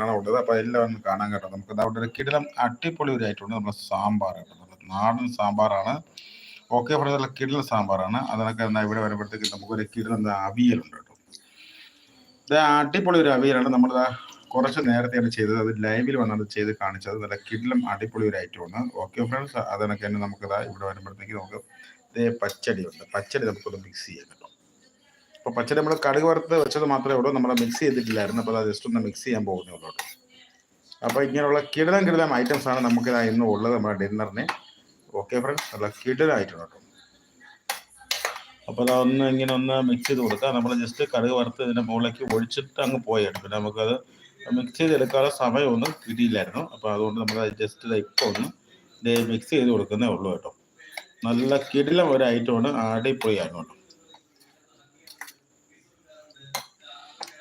കാണാൻ ഉള്ളത് അപ്പോൾ എല്ലാം ഒന്ന് കാണാൻ കേട്ടോ. നമുക്ക് അവിടെ ഒരു കിടിലം അടിപൊളി ഒരു ഐറ്റമുണ്ട് നമ്മുടെ സാമ്പാർ കേട്ടോ. നാടൻ സാമ്പാറാണ്. ഓക്കെ പറഞ്ഞ കിടിലൻ സാമ്പാറാണ്. അതിനൊക്കെ എന്നാൽ ഇവിടെ വരുമ്പോഴത്തേക്ക് നമുക്കൊരു കിടിലം അവിയലുണ്ട് കേട്ടോ. ഇത് അടിപൊളി ഒരു അവിയലാണ്. നമ്മൾ കുറച്ച് നേരത്തെയാണ് ചെയ്തത്. അത് ലൈവിൽ വന്നത് ചെയ്ത് കാണിച്ചത്. നല്ല കിടിലം അടിപൊളി ഒരു ഐറ്റമാണ് ഓക്കെ ഫ്രണ്ട്സ് അതിനൊക്കെ തന്നെ നമുക്ക് ഇവിടെ വരുമ്പോഴത്തേക്ക് നമുക്ക് പച്ചടി ഉണ്ട്. പച്ചടി നമുക്കൊന്ന് മിക്സ് ചെയ്യാം അപ്പോൾ പച്ചടി നമ്മൾ കടുക് വറുത്ത് വെച്ചത് മാത്രമേ ഉള്ളൂ. നമ്മൾ മിക്സ് ചെയ്തിട്ടില്ലായിരുന്നു. അപ്പോൾ അത് ജസ്റ്റ് ഒന്ന് മിക്സ് ചെയ്യാൻ പോകുന്നേ ഉള്ളൂ അപ്പോൾ ഇങ്ങനെയുള്ള കിടലം കിടലം ഐറ്റംസ് ആണ് നമുക്ക് ഇന്ന് ഉള്ളത് നമ്മുടെ ഡിന്നറിന് ഓക്കെ ഫ്രണ്ട്സ് നല്ല കിടലായിട്ടുണ്ട് കേട്ടോ. അപ്പോൾ അതൊന്ന് ഇങ്ങനെ ഒന്ന് മിക്സ് ചെയ്ത് കൊടുക്കാം. നമ്മൾ ജസ്റ്റ് കടുക് വറുത്ത് ഇതിന്റെ മുകളിലേക്ക് ഒഴിച്ചിട്ട് അങ്ങ് പോയാണ് പിന്നെ നമുക്കത് മിക്സ് ചെയ്തെടുക്കാനുള്ള സമയമൊന്നും കിട്ടിയില്ലായിരുന്നു. അപ്പോൾ അതുകൊണ്ട് നമ്മൾ ജസ്റ്റ് ഇപ്പോൾ ഒന്ന് മിക്സ് ചെയ്ത് കൊടുക്കുന്നേ ഉള്ളൂ കേട്ടോ. നല്ല കിടിലം ഒരു ഐറ്റമാണ് അടിപൊളിയാണ് കേട്ടോ.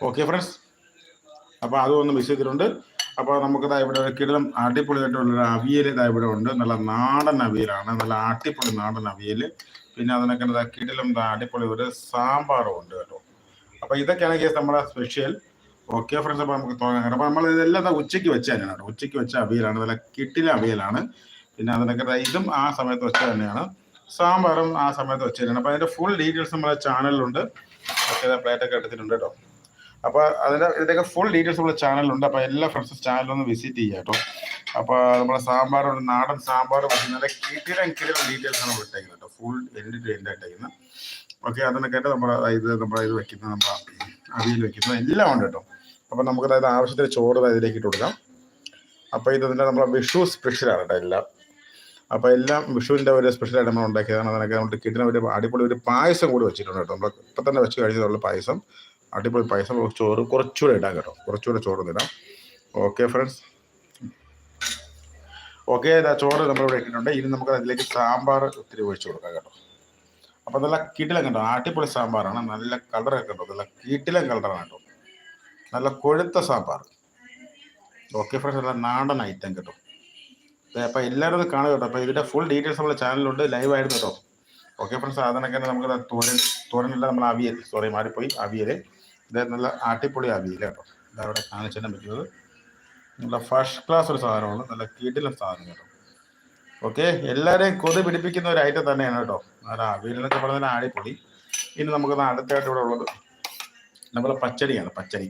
ഓക്കെ ഫ്രണ്ട്സ് അപ്പോൾ അതും ഒന്ന് മിക്സ് ചെയ്തിട്ടുണ്ട്. അപ്പോൾ നമുക്ക് ഇതാ ഇവിടെ കിടലം കിടിലം അടിപൊളിയായിട്ടുള്ള ഒരു അവിയൽ ഇതാ ഇവിടെ ഉണ്ട്. നല്ല നാടൻ അവിയലാണ്. നല്ല അടിപൊളി നാടൻ അവിയൽ പിന്നെ അതിനൊക്കെ ഇതാ കിടിലം അടിപൊളി ഒരു സാമ്പാറും ഉണ്ട് കേട്ടോ. അപ്പോൾ ഇതൊക്കെയാണ് കേസ് നമ്മുടെ സ്പെഷ്യൽ ഓക്കെ ഫ്രണ്ട്സ് അപ്പോൾ നമുക്ക് തുടങ്ങാം. അപ്പോൾ നമ്മൾ ഇതെല്ലാം ഉച്ചയ്ക്ക് വെച്ച തന്നെയാണ് കേട്ടോ. ഉച്ചയ്ക്ക് വെച്ച അവിയലാണ്. നല്ല കിട്ടില അവിയലാണ്. പിന്നെ അതിനൊക്കെ ഇതും ആ സമയത്ത് വെച്ച തന്നെയാണ്. സാമ്പാറും ആ സമയത്ത് വെച്ച തന്നെയാണ്. അപ്പോൾ അതിന്റെ ഫുൾ ഡീറ്റെയിൽസ് നമ്മുടെ ചാനലിലുണ്ട് ഓക്കെ പ്ലേറ്റൊക്കെ എടുത്തിട്ടുണ്ട് കേട്ടോ. അപ്പോൾ അതിന്റെ ഇതിന്റെയൊക്കെ ഫുൾ ഡീറ്റെയിൽസ് നമ്മുടെ ചാനലിലുണ്ട് അപ്പോൾ എല്ലാ ഫ്രണ്ട്സും ചാനലൊന്ന് വിസിറ്റ് ചെയ്യുക കേട്ടോ. അപ്പോൾ നമ്മുടെ സാമ്പാറുണ്ട് നാടൻ സാമ്പാർ നല്ല കിട്ടിലും കിടിലം ഡീറ്റെയിൽസ് ആണ് വിട്ടേക്കുന്നത് കേട്ടോ. ഫുൾ എൻഡ് ടു എൻഡ് ആയിട്ടേക്കുന്നത് ഓക്കെ അതിനൊക്കെ നമ്മുടെ ഇത് നമ്മുടെ ഇത് വെക്കുന്ന നമ്മുടെ അവിയൽ വെക്കുന്ന എല്ലാം ഉണ്ട് കേട്ടോ. അപ്പോൾ നമുക്ക് അതായത് ആവശ്യത്തിന് ചോറ് ഇതിലേക്ക് ഇട്ട് കൊടുക്കാം. അപ്പോൾ ഇത് ഇതിന്റെ നമ്മുടെ വിഷു സ്പെഷ്യലാണ് കേട്ടോ എല്ലാം. അപ്പോൾ എല്ലാം വിഷുവിന്റെ ഒരു സ്പെഷ്യലായിട്ട് നമ്മൾ ഉണ്ടാക്കിയതാണ്. അതിനൊക്കെ നമ്മൾ കിട്ടുന്ന ഒരു അടിപൊളി ഒരു പായസം കൂടി വെച്ചിട്ടുണ്ട് കേട്ടോ. നമ്മൾ ഇപ്പം തന്നെ വെച്ച് കഴിഞ്ഞതുള്ള പായസം. അടിപൊളി പൈസ ചോറ് കുറച്ചുകൂടെ ഇടാം കേട്ടോ. കുറച്ചുകൂടെ ചോറ് തരാം ഓക്കെ ഫ്രണ്ട്സ് ഓക്കെ ചോറ് നമ്മളിവിടെ ഇട്ടിട്ടുണ്ട്. ഇനി നമുക്ക് അതിലേക്ക് സാമ്പാർ ഒത്തിരി ഒഴിച്ചു കൊടുക്കാം കേട്ടോ. അപ്പോൾ നല്ല കിടിലം കണ്ടോ? അടിപൊളി സാമ്പാറാണ്. നല്ല കളറൊക്കെ കണ്ടോ? നല്ല കിടിലം കളറാണ് കേട്ടോ. നല്ല കൊഴുത്ത സാമ്പാർ. ഓക്കെ ഫ്രണ്ട്സ് നല്ല നാടൻ ഐറ്റം കേട്ടോ. അപ്പോൾ എല്ലാവരും ഒന്ന് കാണുക കേട്ടോ. അപ്പോൾ ഇതിന്റെ ഫുൾ ഡീറ്റെയിൽസ് നമ്മുടെ ചാനലിലുണ്ട് ലൈവ് ആയിരുന്നു കേട്ടോ. ഓക്കെ ഫ്രണ്ട്സ് അതിനൊക്കെ നമുക്ക് തോരൻ തോരനല്ല നമ്മൾ അവിയൽ സോറി മാറിപ്പോയി. അവിയൽ ഇത് നല്ല അടിപൊളി അവിയൽ കേട്ടോ ഇതവിടെ കാണിച്ചു തന്നെ പറ്റുന്നത്. നല്ല ഫസ്റ്റ് ക്ലാസ് ഒരു സാധനമാണ്. നല്ല കിടിലൻ സാധനം കേട്ടോ. ഓക്കെ എല്ലാവരെയും കൊതി പിടിപ്പിക്കുന്ന ഒരു ഐറ്റം തന്നെയാണ് കേട്ടോ. നല്ല അവിയൽ എന്നൊക്കെ പറഞ്ഞാൽ അടിപൊളി. ഇനി നമുക്ക് അടുത്തായിട്ട് ഇവിടെ ഉള്ളത് നമ്മുടെ പച്ചടിയാണ് പച്ചടി.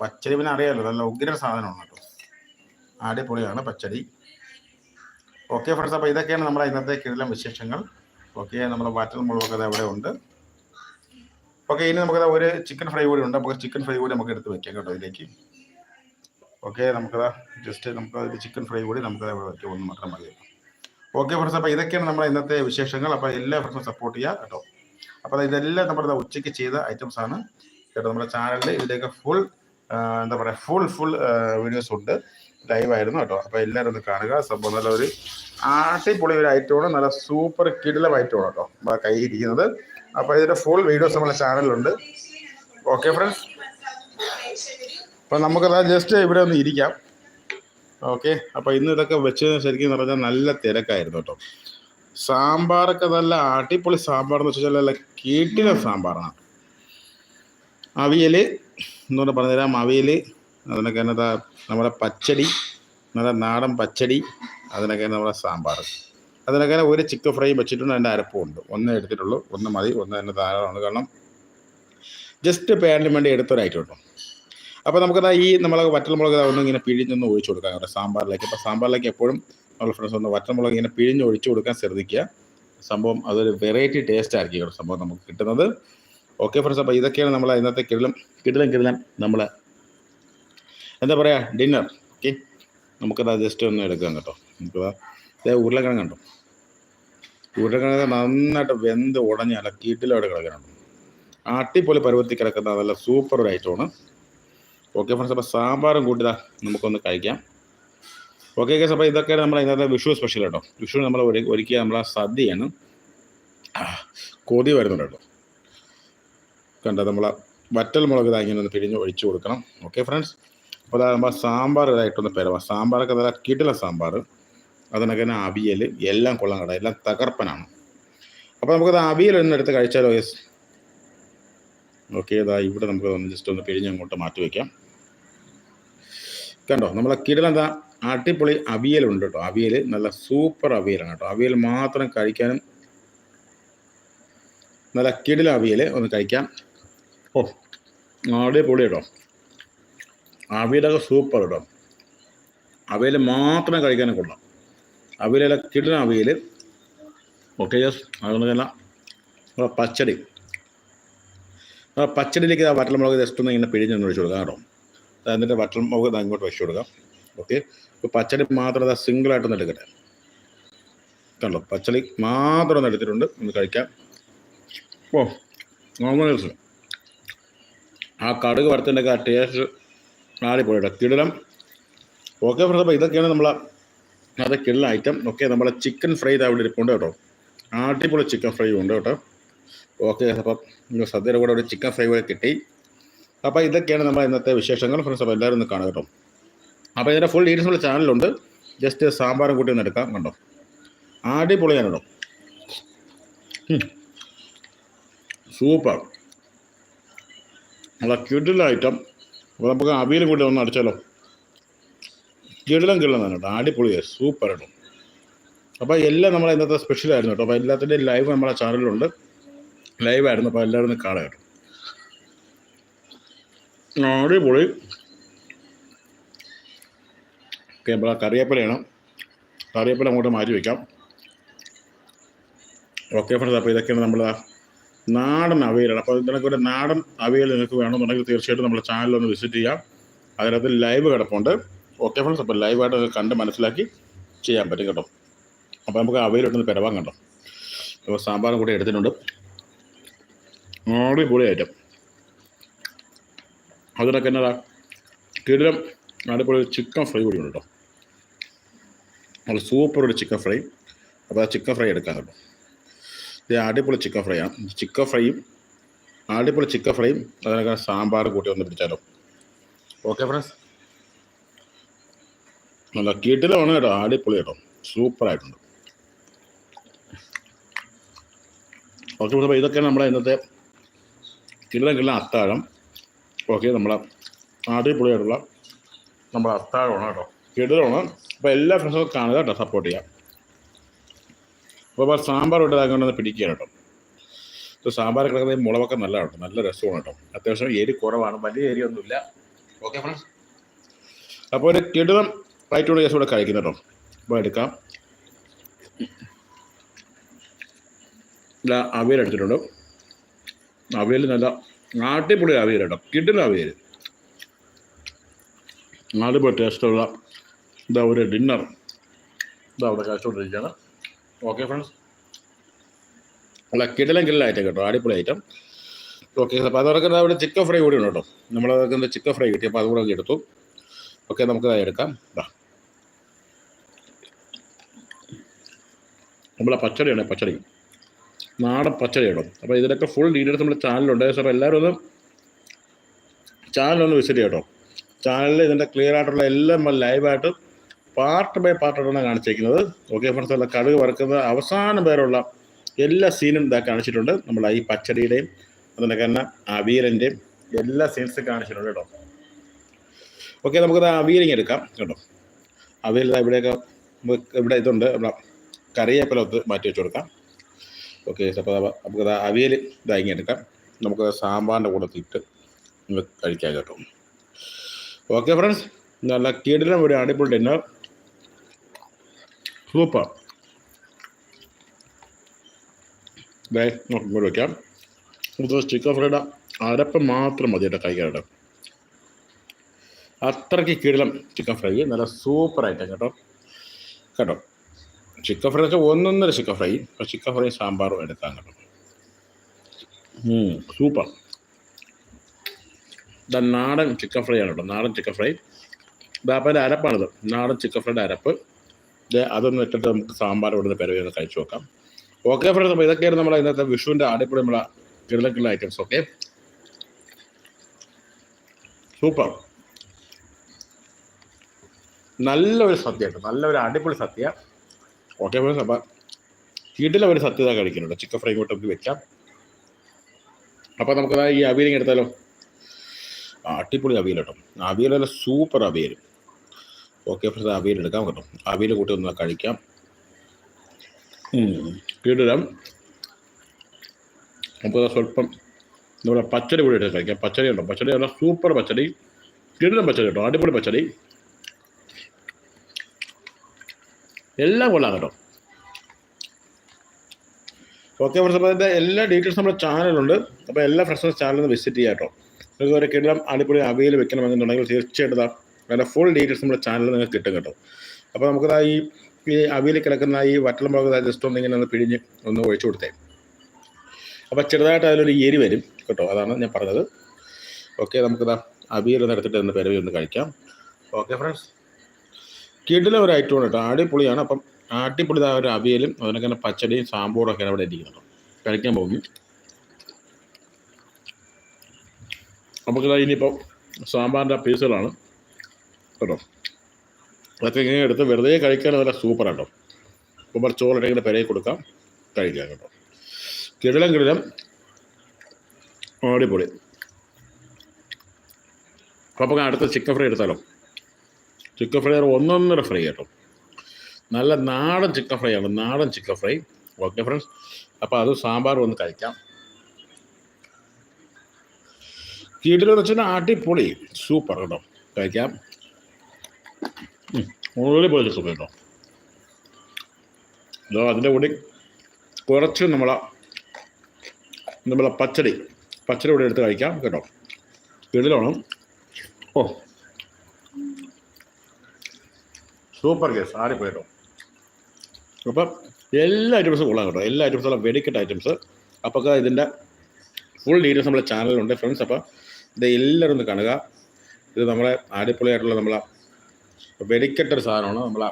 പച്ചടി പിന്നെ അറിയാമല്ലോ നല്ല ഉഗ്ര സാധനമാണ് കേട്ടോ. അടിപൊളിയാണ് പച്ചടി. ഓക്കെ ഫ്രണ്ട്സ് അപ്പോൾ ഇതൊക്കെയാണ് നമ്മുടെ ഇന്നത്തെ കിടിലം വിശേഷങ്ങൾ. ഓക്കെ നമ്മുടെ വാറ്റൽ മുളകൊക്കെ അവിടെ ഉണ്ട്. ഓക്കെ ഇനി നമുക്ക് ഒരു ചിക്കൻ ഫ്രൈ കൂടി ഉണ്ട്. നമുക്ക് ചിക്കൻ ഫ്രൈ കൂടി നമുക്ക് എടുത്ത് വെക്കാം കേട്ടോ ഇതിലേക്ക്. ഓക്കെ നമുക്കതാ ജസ്റ്റ് നമുക്ക് അതിൽ ചിക്കൻ ഫ്രൈ കൂടി നമുക്ക് അവിടെ ഒന്ന് മാത്രം മതി ഓക്കെ ഫ്രണ്ട്സ് അപ്പോൾ ഇതൊക്കെയാണ് നമ്മുടെ ഇന്നത്തെ വിശേഷങ്ങൾ. അപ്പോൾ എല്ലാ ഫ്രണ്ട്സും സപ്പോർട്ട് ചെയ്യുക കേട്ടോ. അപ്പോൾ ഇതെല്ലാം നമ്മുടെ ഉച്ചയ്ക്ക് ചെയ്ത ഐറ്റംസ് ആണ് കേട്ടോ നമ്മുടെ ചാനലിൽ ഇതിലേക്ക് ഫുൾ എന്താ പറയുക ഫുൾ ഫുൾ വീഡിയോസ് ഉണ്ട്. ലൈവ് ആയിരുന്നു കേട്ടോ. അപ്പോൾ എല്ലാവരും ഒന്ന് കാണുക. സംഭവം നല്ല ഒരു അടിപൊളി ഒരു ഐറ്റമാണ് നല്ല സൂപ്പർ കിടിലം ഐറ്റമാണ് കേട്ടോ. നമ്മുടെ കയ്യിൽ ഇരിക്കുന്നത് അപ്പോൾ ഇതിന്റെ ഫുൾ വീഡിയോസ് നമ്മുടെ ചാനലിലുണ്ട് ഓക്കെ ഫ്രണ്ട്സ് അപ്പോൾ നമുക്കത് ജസ്റ്റ് ഇവിടെ ഒന്ന് ഇരിക്കാം. ഓക്കെ അപ്പോൾ ഇന്ന് ഇതൊക്കെ വെച്ച് ശരിക്കും പറഞ്ഞാൽ നല്ല തിരക്കായിരുന്നു കേട്ടോ. സാമ്പാറൊക്കെ നല്ല അടിപൊളി സാമ്പാർ എന്ന് വെച്ചാൽ നല്ല കീട്ടിലെ സാമ്പാറാണ്. അവിയൽ എന്നുകൊണ്ട് പറഞ്ഞുതരാം. അവിയൽ അതിനൊക്കെ എന്നതാ നമ്മുടെ പച്ചടി നല്ല നാടൻ പച്ചടി അതിനൊക്കെ നമ്മുടെ സാമ്പാർ അതിനൊക്കെ ഒരു ചിക്കൻ ഫ്രൈയും വെച്ചിട്ടുണ്ട്. അതിന്റെ അരപ്പുണ്ട് ഒന്നേ എടുത്തിട്ടുള്ളൂ. ഒന്ന് മതി. ഒന്ന് തന്നെ ധാരാളമാണ്. കാരണം ജസ്റ്റ് പേരിന് വേണ്ടി എടുത്തൊരു അപ്പോൾ നമുക്കത് ഈ നമ്മളെ വറ്റൽമുളക് ഒന്ന് ഇങ്ങനെ പിഴിഞ്ഞൊന്ന് ഒഴിച്ചു കൊടുക്കാം കേട്ടോ സാമ്പാറിലേക്ക്. അപ്പോൾ സാമ്പാറിലേക്ക് എപ്പോഴും നമ്മൾ ഫ്രണ്ട്സ് ഒന്ന് വറ്റൽമുളക് ഇങ്ങനെ പിഴിഞ്ഞ് ഒഴിച്ചു കൊടുക്കാൻ ശ്രദ്ധിക്കുക. സംഭവം അതൊരു വെറൈറ്റി ടേസ്റ്റ് ആയിരിക്കും സംഭവം നമുക്ക് കിട്ടുന്നത്. ഓക്കെ ഫ്രണ്ട്സ് അപ്പോൾ ഇതൊക്കെയാണ് നമ്മൾ ഇന്നത്തെ കിടലും കിടലും കിടലും നമ്മൾ എന്താ പറയുക ഡിന്നർ ഓക്കെ നമുക്കത് ജസ്റ്റ് ഒന്ന് എടുക്കാം കേട്ടോ. നമുക്കത് ഉരുളക്കിഴങ്ങ് കണ്ടോ? ഉരുളക്കിഴങ്ങ് നന്നായിട്ട് വെന്ത് ഉടഞ്ഞ് നല്ല കീട്ടിലോടെ കിടക്കുന്നുണ്ട് അട്ടിപ്പൊളി പരുവത്തി കിടക്കുന്ന നല്ല സൂപ്പർ ഒരു ഐറ്റമാണ് ഓക്കെ ഫ്രണ്ട്സ് അപ്പോൾ സാമ്പാറും കൂട്ടിതാ നമുക്കൊന്ന് കഴിക്കാം. ഓക്കെ കേസ് അപ്പോൾ ഇതൊക്കെയാണ് നമ്മൾ ഇന്നത്തെ വിഷു സ്പെഷ്യൽ കേട്ടോ വിഷു നമ്മൾ ഒരു ഒരുക്കിയ നമ്മളെ സദ്യയാണ്. കൊതി വരുന്നുണ്ട് കേട്ടോ. കണ്ടോ നമ്മളെ വറ്റൽ മുളക് ഇങ്ങനെ ഒന്ന് പിഴിഞ്ഞ് ഒഴിച്ചു കൊടുക്കണം. ഓക്കെ ഫ്രണ്ട്സ് അപ്പോൾ നമ്മൾ സാമ്പാർ ഇതായിട്ടൊന്ന് പേരവാ. സാമ്പാറൊക്കെ നല്ല കിടില സാമ്പാർ അതിനൊക്കെ തന്നെ അവിയൽ എല്ലാം കൊള്ളാൻ കട എല്ലാം തകർപ്പനാണ്. അപ്പോൾ നമുക്കത് അവിയൽ ഒന്ന് എടുത്ത് കഴിച്ചാലോ യെസ്? ഓക്കെ ഇതാ ഇവിടെ നമുക്ക് ഒന്ന് ജസ്റ്റ് ഒന്ന് പിഴിഞ്ഞ് അങ്ങോട്ട് മാറ്റി വയ്ക്കാം കണ്ടോ നമ്മളെ കിടലെന്താ അടിപൊളി അവിയലുണ്ട് കേട്ടോ. അവിയൽ നല്ല സൂപ്പർ അവിയലാണ് കേട്ടോ. അവിയൽ മാത്രം കഴിക്കാനും നല്ല കിടില അവിയൽ ഒന്ന് കഴിക്കാം. ഓ അടിപൊളി കേട്ടോ. അവിയലൊക്കെ സൂപ്പർ കേട്ടോ. അവിയൽ മാത്രം കഴിക്കാനും കൊള്ളാം. അവിയല. കിടന അവിയൽ ഓക്കെ യെസ് തന്നെ നമ്മുടെ പച്ചടി. നമ്മുടെ പച്ചടിയിലേക്ക് ആ വറ്റൽമുളക് ജസ്റ്റ് ഒന്ന് ഇങ്ങനെ പിഴിഞ്ഞൊന്ന് ഒഴിച്ചു കൊടുക്കാം കേട്ടോ. എന്നിട്ട് വറ്റൽമുളക് ദാ ഇങ്ങോട്ട് വെച്ച് കൊടുക്കാം. ഓക്കെ ഇപ്പോൾ പച്ചടി മാത്രം അത് സിംഗിളായിട്ടൊന്ന് എടുക്കട്ടെ. കണ്ടോ? പച്ചടി മാത്രം ഒന്ന് എടുത്തിട്ടുണ്ട്. ഒന്ന് കഴിക്കാം. ഓ നോർമൽ ആ കടുക് വറുത്തിന്റെ ആ ടേസ്റ്റ് ആടിപ്പോയിട്ടോ കിടലം. ഓക്കെ ഫ്രണ്ട്സ് അപ്പോൾ ഇതൊക്കെയാണ് നമ്മളെ അത് കിടല ഐറ്റം ഓക്കെ നമ്മളെ ചിക്കൻ ഫ്രൈ അവിടെ ഇരിപ്പുണ്ട് കേട്ടോ. അടിപൊളി ചിക്കൻ ഫ്രൈ ഉണ്ട് കേട്ടോ. ഓക്കെ അപ്പം സദ്യയുടെ കൂടെ ഒരു ചിക്കൻ ഫ്രൈ കൂടെ കിട്ടി. അപ്പോൾ ഇതൊക്കെയാണ് നമ്മൾ ഇന്നത്തെ വിശേഷങ്ങൾ. ഫ്രണ്ട്സ് അപ്പോൾ എല്ലാവരും ഒന്ന് കാണുക കേട്ടോ. അപ്പോൾ ഇതിന്റെ ഫുൾ ഡീറ്റെയിൽസ് നമ്മുടെ ചാനലുണ്ട് ജസ്റ്റ് സാമ്പാറും കൂട്ടി ഒന്ന് എടുക്കാം കണ്ടോ. അടിപൊളിയാണ് കേട്ടോ. സൂപ്പർ. നല്ല കിടില ഐറ്റം അപ്പോൾ നമുക്ക് അവിയലും കൂടി ഒന്ന് അടിച്ചാലോ? കിടിലം കിള്ളം തന്നെ കേട്ടോ. അടിപൊളിയായി സൂപ്പർ കേട്ടോ അപ്പോൾ എല്ലാം നമ്മളെ ഇന്നത്തെ സ്പെഷ്യലായിരുന്നു കേട്ടോ. അപ്പോൾ എല്ലാത്തിന്റെയും ലൈവ് നമ്മളെ ചാനലിലുണ്ട് ലൈവായിരുന്നു അപ്പോൾ എല്ലാവരും കാണാൻ കാണാം കേട്ടോ. അടിപൊളി. ഓക്കെ നമ്മളെ കറിവേപ്പിലയാണ് കറിവേപ്പില അങ്ങോട്ട് മാറ്റി വയ്ക്കാം ഓക്കെ ഫ്രണ്ട്സ് അപ്പോൾ ഇതൊക്കെയാണ് നമ്മൾ നാടൻ അവയിലാണ് അപ്പോൾ ഇതിനൊക്കെ ഒരു നാടൻ അവയിൽ നിങ്ങൾക്ക് വേണമെന്നുണ്ടെങ്കിൽ തീർച്ചയായിട്ടും നമ്മുടെ ചാനലൊന്ന് വിസിറ്റ് ചെയ്യാം. അതിനകത്ത് ലൈവ് കിടപ്പുണ്ട്. ഓക്കെ ഫ്രണ്ട്സ് അപ്പോൾ ലൈവായിട്ട് കണ്ട് മനസ്സിലാക്കി ചെയ്യാൻ പറ്റും കേട്ടോ. അപ്പോൾ നമുക്ക് അവയിലിട്ടൊന്ന് പെരവാൻ കണ്ടോ? അപ്പോൾ സാമ്പാറും കൂടി എടുത്തിട്ടുണ്ട്. അടിപൊളി ഐറ്റം അതിനൊക്കെ എന്നതാ കിടിലം അടിപൊളി ചിക്കൻ ഫ്രൈ കൂടി ഉണ്ട് കേട്ടോ. നല്ല സൂപ്പർ ഒരു ചിക്കൻ ഫ്രൈ അപ്പോൾ ആ ചിക്കൻ ഫ്രൈ എടുക്കാൻ കേട്ടോ. ഇത് അടിപൊളി ചിക്കൻ ഫ്രൈ ആണ് ചിക്കൻ ഫ്രൈയും അടിപൊളി ചിക്കൻ ഫ്രൈയും അതിനൊക്കെ സാമ്പാർ കൂട്ടി ഒന്ന് പിടിച്ചാലോ. ഓക്കെ ഫ്രണ്ട്സ് നല്ല കിടിലമാണ് കേട്ടോ അടിപൊളി കേട്ടോ. സൂപ്പറായിട്ടുണ്ട് ഓക്കെ അപ്പോൾ ഇതൊക്കെയാണ് നമ്മുടെ ഇന്നത്തെ കിടിലം കിടിലം അത്താഴം. ഓക്കെ നമ്മളെ അടിപൊളിയായിട്ടുള്ള നമ്മുടെ അത്താഴമാണ് കേട്ടോ. കിടിലമാണ്. അപ്പോൾ എല്ലാ ഫ്രണ്ട്സും കാണുക കേട്ടോ സപ്പോർട്ട് ചെയ്യാം അപ്പോൾ സാമ്പാർ ഇട്ട് അങ്ങനെ പിടിക്കുക കേട്ടോ. ഇപ്പോൾ സാമ്പാർ കിടക്കുന്ന മുളവൊക്കെ നല്ല കേട്ടോ നല്ല രസമാണ് കേട്ടോ. അത്യാവശ്യം എരി കുറവാണ് വലിയ എരി ഒന്നുമില്ല ഓക്കെ ഫ്രണ്ട്സ് അപ്പോൾ ഒരു കിടിലം റൈറ്റോട് കേസ് ഇവിടെ കഴിക്കുന്നു കേട്ടോ. എടുക്കാം. ഇല്ല അവിയൽ എടുത്തിട്ടുണ്ട്. അവിയൽ നല്ല അടിപൊളി അവിയൽ കേട്ടോ. കിട്ടില്ല അവിയൽ. അടിപൊളി ടേസ്റ്റുള്ള ഇതാ ഒരു ഡിന്നർ ഇതാ അവിടെ കഴിച്ചുകൊണ്ടിരിക്കുകയാണ്. ഓക്കെ ഫ്രണ്ട്സ് അല്ല കിടലം കിടലം ഐറ്റം കേട്ടോ. അടിപൊളി ഐറ്റം ഓക്കെ അപ്പോൾ അതോടൊക്കെ അവിടെ ചിക്കൻ ഫ്രൈ കൂടി ഉണ്ട് കേട്ടോ. നമ്മളതൊക്കെ ചിക്കൻ ഫ്രൈ കിട്ടി. അപ്പോൾ അതുകൂടെ എടുത്തു. ഓക്കെ നമുക്ക് എടുക്കാം. ഇതാ. നമ്മളെ പച്ചടിയാണ് പച്ചടി. നാടൻ പച്ചടിയാണ്. അപ്പോൾ ഇതിനൊക്കെ ഫുൾ ഡീറ്റെയിൽസ് നമ്മുടെ ചാനലുണ്ട് സാർ എല്ലാവരും ഒന്ന് ചാനലൊന്ന് വിസിറ്റ് ചെയ്യട്ടോ ചാനലിൽ ഇതിന്റെ ക്ലിയർ ആയിട്ടുള്ള എല്ലാം ലൈവായിട്ട് പാർട്ട് ബൈ പാർട്ടായിട്ടാണ് കാണിച്ചേക്കുന്നത്. ഓക്കെ ഫ്രണ്ട്സ് അല്ല കടുക് വറുക്കുന്നത് അവസാനം പേരുള്ള എല്ലാ സീനും ഇതാ കാണിച്ചിട്ടുണ്ട്. നമ്മൾ ഈ പച്ചടിയുടെയും അതിന്റെ തന്നെ അവീരന്റെയും എല്ലാ സീൻസും കാണിച്ചിട്ടുണ്ട് കേട്ടോ. ഓക്കെ നമുക്കത് അവീരിങ് എടുക്കാം കേട്ടോ. അവിയൽ ഇവിടെയൊക്കെ ഇവിടെ ഇതുണ്ട്. കറിവേപ്പില ഒത്ത് മാറ്റി വെച്ച് കൊടുക്കാം. ഓക്കെ അപ്പോൾ നമുക്കത് അവിയൽ ഇതായി എടുക്കാം. നമുക്ക് സാമ്പാറിന്റെ കൂടെ ഇട്ട് നമുക്ക് കഴിക്കാം കേട്ടോ. ഓക്കെ ഫ്രണ്ട്സ് നല്ല കിടിലം ഒരു അടിപൊളി ഡിന്നർ സൂപ്പർ നമുക്ക് ഇങ്ങോട്ട് വയ്ക്കാം ഇത് ചിക്കൻ ഫ്രൈഡ് അരപ്പ് മാത്രം മതി കേട്ടോ കഴിക്കാനായിട്ട് അത്രയ്ക്ക് കിടിലം ചിക്കൻ ഫ്രൈ നല്ല ഐറ്റം കേട്ടോ. കേട്ടോ. ചിക്കൻ ഫ്രൈ വെച്ചാൽ ഒന്നൊന്നര ചിക്കൻ ഫ്രൈ. ചിക്കൻ ഫ്രൈ സാമ്പാറും എടുത്താൽ കേട്ടോ. സൂപ്പർ ഇതാ നാടൻ ചിക്കൻ ഫ്രൈ ആണ് കേട്ടോ. നാടൻ ചിക്കൻ ഫ്രൈ. ഇതാപ്പന്റെ അരപ്പാണിത്. നാടൻ ചിക്കൻ ഫ്രൈയുടെ അരപ്പ്. അതൊന്ന് ഇട്ടിട്ട് നമുക്ക് സാമ്പാർ ഇവിടുന്ന് പെരവി ഒന്ന് കഴിച്ചു നോക്കാം. ഓക്കെ ഫ്രണ്ട്സ് അപ്പോൾ ഇതൊക്കെയായിരുന്നു നമ്മളെ ഇന്നത്തെ വിഷുവിന്റെ അടിപൊളി നമ്മളെ കിടലക്കുള്ള ഐറ്റംസ് ഓക്കെ സൂപ്പർ നല്ലൊരു സദ്യ കേട്ടോ. നല്ലൊരു അടിപൊളി സദ്യ. ഓക്കെ ഫ്രണ്ട്സ് അപ്പം വീട്ടിൽ അവർ സത്യത കഴിക്കുന്നുണ്ട് ചിക്കൻ ഫ്രൈ കൂട്ട് നമുക്ക് വെക്കാം. അപ്പോൾ നമുക്ക് ഈ അവിയലിങ് എടുത്താലോ? അടിപൊളി അവിയൽ കേട്ടോ. അവിയൽ നല്ല super avial. Okay friends avial എടുക്കാം കേട്ടോ. അവിയൽ കൂട്ടി ഒന്ന് കഴിക്കാം. കീടിടാം നമുക്ക് സ്വല്പം നമ്മുടെ പച്ചടി കൂടി എടുത്ത് കഴിക്കാം. പച്ചടി ഉണ്ടോ? പച്ചടി നല്ല സൂപ്പർ പച്ചടി. കിടിലം പച്ചടി കേട്ടോ. അടിപൊളി പച്ചടി. എല്ലാം കൊള്ളാം കേട്ടോ. ഓക്കെ ഫ്രണ്ട്സ് അപ്പോൾ അതിന്റെ എല്ലാ ഡീറ്റെയിൽസ് നമ്മുടെ ചാനലുണ്ട് അപ്പോൾ എല്ലാ ഫ്രണ്ട്സും ചാനലിൽ നിന്ന് വിസിറ്റ് ചെയ്യാം കേട്ടോ. നിങ്ങൾക്ക് ഒരു കിടലം അടിപൊളി അവയിൽ വെക്കണമെന്നുണ്ടെങ്കിൽ തീർച്ചയായിട്ടും അതിന്റെ ഫുൾ ഡീറ്റെയിൽസ് നമ്മുടെ ചാനലിൽ നിങ്ങൾക്ക് കിട്ടും കേട്ടോ. അപ്പോൾ നമുക്ക് ഈ ഈ അവയിൽ കിടക്കുന്ന ഈ വട്ടളം മുളക് ജസ്റ്റ് ഒന്ന് ഇങ്ങനെ ഒന്ന് പിഴിഞ്ഞ് ഒന്ന് ഒഴിച്ചു കൊടുത്തേ. അപ്പോൾ ചെറുതായിട്ട് അതിലൊരു എരി വരും കേട്ടോ അതാണ് ഞാൻ പറഞ്ഞത്. ഓക്കെ നമുക്കിതാ അവിയൽ ഒന്ന് എടുത്തിട്ട് ഒന്ന് പിരവി ഒന്ന് കഴിക്കാം. ഓക്കെ ഫ്രണ്ട്സ് കിടില ഒരു ഐറ്റമാണ് കേട്ടോ. അടിപൊളിയാണ്. അപ്പം അടിപൊളി ഒരു അവിയലും അതിനൊക്കെ തന്നെ പച്ചടിയും സാമ്പാറും ഒക്കെയാണ് അവിടെ ഇരിക്കുന്നത് കഴിക്കാൻ പോകുന്നു. നമുക്ക് ഇനിയിപ്പോൾ സാമ്പാറിന്റെ പീസുകളാണ് കേട്ടോ. അതൊക്കെ ഇങ്ങനെ എടുത്ത് വെറുതെ കഴിക്കാൻ നല്ല സൂപ്പറാണ് കേട്ടോ. ചോറ് ഇങ്ങനെ പെരയിൽ കൊടുക്കാം. കഴിക്കാം കേട്ടോ. കിടിലം കിടിലം. അടിപൊളി. അപ്പോൾ അടുത്ത ചിക്കൻ ഫ്രൈ എടുത്താലോ? ചിക്കൻ ഫ്രൈ ഒന്നൊന്നര ഫ്രൈ കേട്ടോ. നല്ല നാടൻ ചിക്കൻ ഫ്രൈ ആണ് നാടൻ ചിക്കൻ ഫ്രൈ ഓക്കെ ഫ്രണ്ട്സ് അപ്പോൾ അത് സാമ്പാർ ഒന്ന് കഴിക്കാം. കീട്ടിലെന്ന് വെച്ചാൽ അടിപൊളി സൂപ്പർ കേട്ടോ. കഴിക്കാം. ഉള്ളി പോയി സൂപ്പർ കേട്ടോ. ഇതോ അതിന്റെ കൂടി കുറച്ച് നമ്മളെ നമ്മളെ പച്ചടി പച്ചടി കൂടി എടുത്ത് കഴിക്കാം കേട്ടോ. കീടിലാണ് ഓ സൂപ്പർ കേസ്. ആടിപ്പോയി കേട്ടോ അപ്പം എല്ലാ ഐറ്റംസും കൊള്ളാം കേട്ടോ. എല്ലാ ഐറ്റംസും ഉള്ള വെടിക്കെട്ട് ഐറ്റംസ്. അപ്പോൾ ഇതിന്റെ ഫുൾ ഡീറ്റെയിൽസ് നമ്മുടെ ചാനലിലുണ്ട് ഫ്രണ്ട്സ് അപ്പോൾ ഇത് എല്ലാവരും ഒന്ന് കാണുക. ഇത് നമ്മളെ അടിപൊളിയായിട്ടുള്ള നമ്മളെ വെടിക്കെട്ടൊരു സാധനമാണ് നമ്മളെ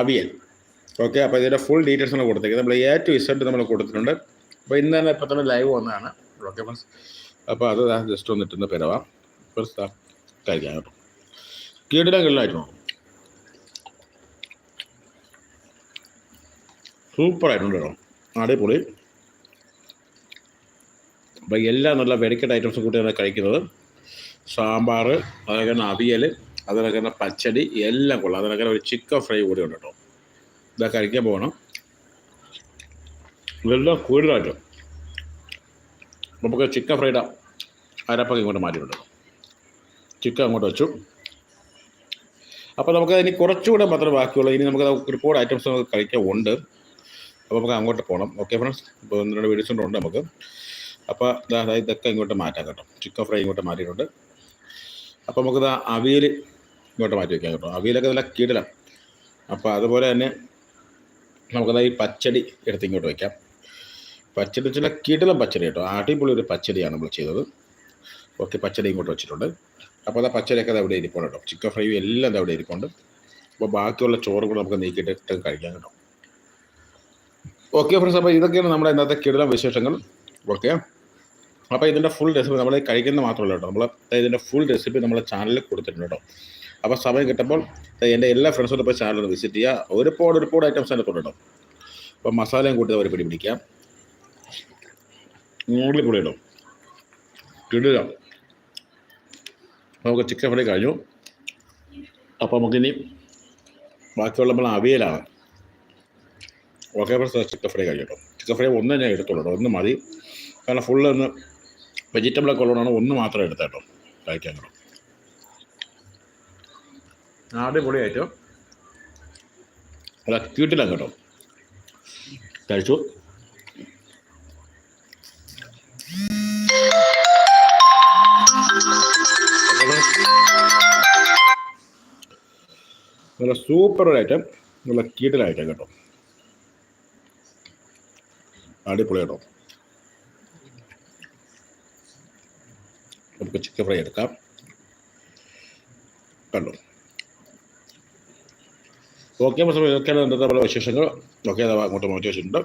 അവിയൽ. ഓക്കെ അപ്പോൾ ഇതിന്റെ ഫുൾ ഡീറ്റെയിൽസ് നമ്മൾ കൊടുത്തേക്കുന്നത്. നമ്മൾ എ ടു ഇസഡ് നമ്മൾ കൊടുത്തിട്ടുണ്ട്. അപ്പോൾ ഇന്ന് തന്നെ ഇപ്പോൾ തന്നെ ലൈവ് വന്നതാണ്. ഓക്കെ ഫ്രണ്ട്സ് അപ്പോൾ അത് ജസ്റ്റ് ഒന്ന് ഇട്ടുന്ന പെരവാം. ഫസ്റ്റ് കഴിക്കാം കേട്ടോ. കീടിലങ്ങളിലായിരുന്നു സൂപ്പറായിട്ടുണ്ട് കേട്ടോ. അടിപൊളി. അപ്പോൾ എല്ലാ നല്ല വെടിക്കെട്ട് ഐറ്റംസും കൂട്ടിയാണ് കഴിക്കുന്നത്. സാമ്പാർ അതൊക്കെ തന്നെ അവിയൽ അതിനൊക്കെ തന്നെ പച്ചടി എല്ലാം കൊള്ളാം. അതിനൊക്കെ ഒരു ചിക്കൻ ഫ്രൈ കൂടി ഉണ്ട് കേട്ടോ. ഇതൊക്കെ കഴിക്കാൻ പോകണം. ഇതെല്ലാം കൂടുതലായിട്ടും നമുക്ക് ചിക്കൻ ഫ്രൈഡ അരപ്പൊക്കെ ഇങ്ങോട്ട് മാറ്റിയിട്ടുണ്ട്. ചിക്കൻ അങ്ങോട്ട് വെച്ചു. അപ്പോൾ നമുക്ക് ഇനി കുറച്ചുകൂടെ മാത്രമേ ബാക്കിയുള്ളൂ. ഇനി നമുക്ക് ഒരുപാട് ഐറ്റംസ് നമുക്ക് കഴിക്കാൻ ഉണ്ട്. അപ്പോൾ നമുക്ക് അങ്ങോട്ട് പോകണം ഓക്കെ ഫ്രണ്ട്സ് ഇപ്പോൾ ഒന്ന് രണ്ട് വീഡിയോസ് ഉണ്ട് നമുക്ക്. അപ്പോൾ ഇതൊക്കെ ഇങ്ങോട്ട് മാറ്റാം കേട്ടോ. ചിക്കൻ ഫ്രൈ ഇങ്ങോട്ട് മാറ്റിയിട്ടുണ്ട്. അപ്പോൾ നമുക്കിത് അവിയൽ ഇങ്ങോട്ട് മാറ്റി വയ്ക്കാം കേട്ടോ. അവിയലൊക്കെ നല്ല കീടലം. അപ്പോൾ അതുപോലെ തന്നെ നമുക്കത് ഈ പച്ചടി എടുത്ത് ഇങ്ങോട്ട് വയ്ക്കാം പച്ചടി വെച്ചാൽ കീടലം പച്ചടി കേട്ടോ. അടിപൊളി ഒരു പച്ചടിയാണ് നമ്മൾ ചെയ്തത്. ഓക്കെ പച്ചടി ഇങ്ങോട്ട് വെച്ചിട്ടുണ്ട്. അപ്പോൾ അത് പച്ചരിയൊക്കെ അത് അവിടെ ഇരിപ്പുണ്ട് കേട്ടോ. ചിക്കൻ ഫ്രൈ എല്ലാം അവിടെ ഇരിപ്പുണ്ട്. അപ്പോൾ ബാക്കിയുള്ള ചോറും കൂടെ നമുക്ക് നീക്കിയിട്ട് കഴിക്കാം കേട്ടോ. ഓക്കെ ഫ്രണ്ട്സ് അപ്പോൾ ഇതൊക്കെയാണ് നമ്മുടെ ഇന്നത്തെ കിടലം വിശേഷങ്ങൾ. ഓക്കെ അപ്പോൾ ഇതിന്റെ ഫുൾ റെസിപ്പി നമ്മൾ കഴിക്കുന്നത് മാത്രമല്ല കേട്ടോ. നമ്മൾ ഇതിന്റെ ഫുൾ റെസിപ്പി നമ്മളെ ചാനലിൽ കൊടുത്തിട്ടുണ്ട് കേട്ടോ. അപ്പോൾ സമയം കിട്ടുമ്പോൾ എന്റെ എല്ലാ ഫ്രണ്ട്സും ഇപ്പോൾ ചാനൽ വിസിറ്റ് ചെയ്യുക ഒരുപാട് ഒരുപാട് ഐറ്റംസ് അതിനകത്തുണ്ട് കേട്ടോ. അപ്പോൾ മസാലയും കൂട്ടി അവർ പിടിപിടിക്കാം നൂറിൽ കൂടി ഇടും. കിടില. നമുക്ക് ചിക്കൻ ഫ്രൈ കഴിഞ്ഞു. അപ്പോൾ നമുക്കിനി ബാക്കിയുള്ള നമ്മൾ അവിയലാണ്. ഓക്കെ ഫ്രണ്ട്സ് ചിക്കൻ ഫ്രൈ കഴിഞ്ഞു ചിക്കൻ ഫ്രൈ ഒന്ന് ഞാൻ എടുത്തോളൂ ഒന്ന് മതി. കാരണം ഫുള്ള് ഒന്ന് വെജിറ്റബിളൊക്കെ ഉള്ളതാണ് ഒന്ന് മാത്രം എടുത്ത കേട്ടോ. കഴിക്കാൻ കേട്ടോ അടിപൊളിയായിട്ട്. അല്ല ക്യൂട്ടിലാണ് കേട്ടോ. കഴിച്ചു. നല്ല സൂപ്പർ ഒരു ഐറ്റം നല്ല കീടൽ ഐറ്റം കേട്ടോ. അടിപൊളി കേട്ടോ. നമുക്ക് ചിക്കൻ ഫ്രൈ എടുക്കാം. കണ്ടു? ഓക്കെ അപ്പോൾ ഇതൊക്കെയാണ് ഇന്നത്തെ നമ്മുടെ വിശേഷങ്ങൾ. ഓക്കെ അതാ അങ്ങോട്ട് മാറ്റി വെച്ചിട്ടുണ്ട്.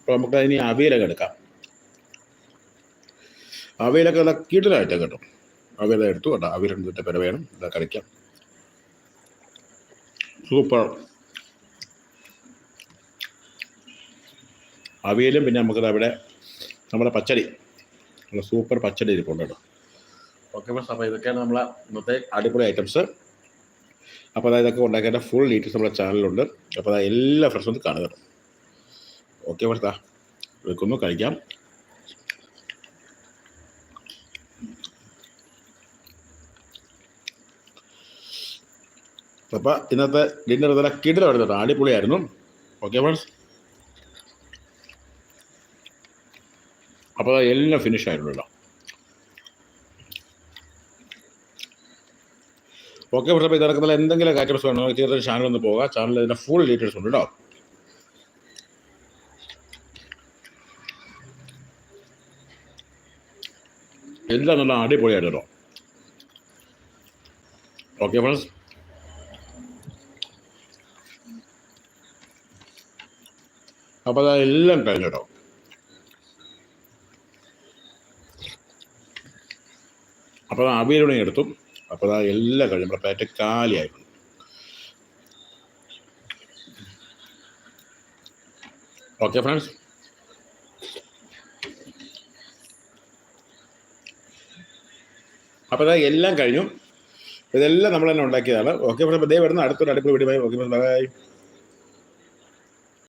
അപ്പോൾ നമുക്ക് ഇനി അവിയലൊക്കെ എടുക്കാം. അവിയലൊക്കെ നല്ല കീട്ടലായിട്ടാണ് കേട്ടോ. അവിയല എടുത്തു. കേട്ടോ അവിയൽ എടുത്തിട്ട് പെര വേണം. ഇതാ കഴിക്കാം സൂപ്പർ. അവിയലും പിന്നെ നമുക്ക് അവിടെ നമ്മുടെ പച്ചടി. നമ്മുടെ സൂപ്പർ പച്ചടി ഇരിപ്പുണ്ട് കേട്ടോ. ഓക്കെ ഫ്രണ്ട്സ് അപ്പോൾ ഇതൊക്കെയാണ് നമ്മളെ ഇന്നത്തെ അടിപൊളി ഐറ്റംസ് അപ്പോൾ അതായത് ഇതൊക്കെ ഉണ്ടാക്കേണ്ട ഫുൾ ഡീറ്റെയിൽസ് നമ്മുടെ ചാനലിലുണ്ട് അപ്പോൾ അതായത് എല്ലാ ഫ്രണ്ട്സും ഒന്ന് കാണുക ഓക്കെ ഫ്രണ്ട്സാ വെക്കുന്നു കഴിക്കാം. അപ്പോൾ ഇന്നത്തെ ഡിന്നർ നല്ല കിടിലായിരുന്നു കേട്ടോ. അടിപൊളിയായിരുന്നു. ഓക്കെ ഫ്രണ്ട്സ് അപ്പോൾ എല്ലാം ഫിനിഷ് ആയിട്ടുണ്ടല്ലോ ഓക്കെ ഫ്രണ്ട്സ് അപ്പോൾ ഇതിറക്കുന്ന എന്തെങ്കിലും ഐറ്റംസ് വേണോ? തീർച്ചയായും ചാനൽ ഒന്ന് പോകാം. ചാനലിൽ ഇതിന്റെ ഫുൾ ഡീറ്റെയിൽസ് ഉണ്ട് കേട്ടോ. എല്ലാം നല്ല അടിപൊളിയായിരുന്നു ഓക്കെ ഫ്രണ്ട്സ് അപ്പോൾ അതെല്ലാം കേട്ടോ അപ്പോൾ അവിയലൂടെ എടുത്തു. അപ്പോൾ അതാ എല്ലാം കഴിഞ്ഞു. നമ്മുടെ പേറ്റ കാലിയായിട്ടുണ്ട് ഓക്കെ ഫ്രണ്ട്സ് അപ്പോൾ അതാ എല്ലാം കഴിഞ്ഞു. ഇതെല്ലാം നമ്മൾ തന്നെ ഉണ്ടാക്കിയതാണ്. ഓക്കെ ഫ്രണ്ട്സ് ദേ വരുന്ന. അടുത്തൊരു അടുപ്പ് വീടുമായി ഓക്കെ ബൈ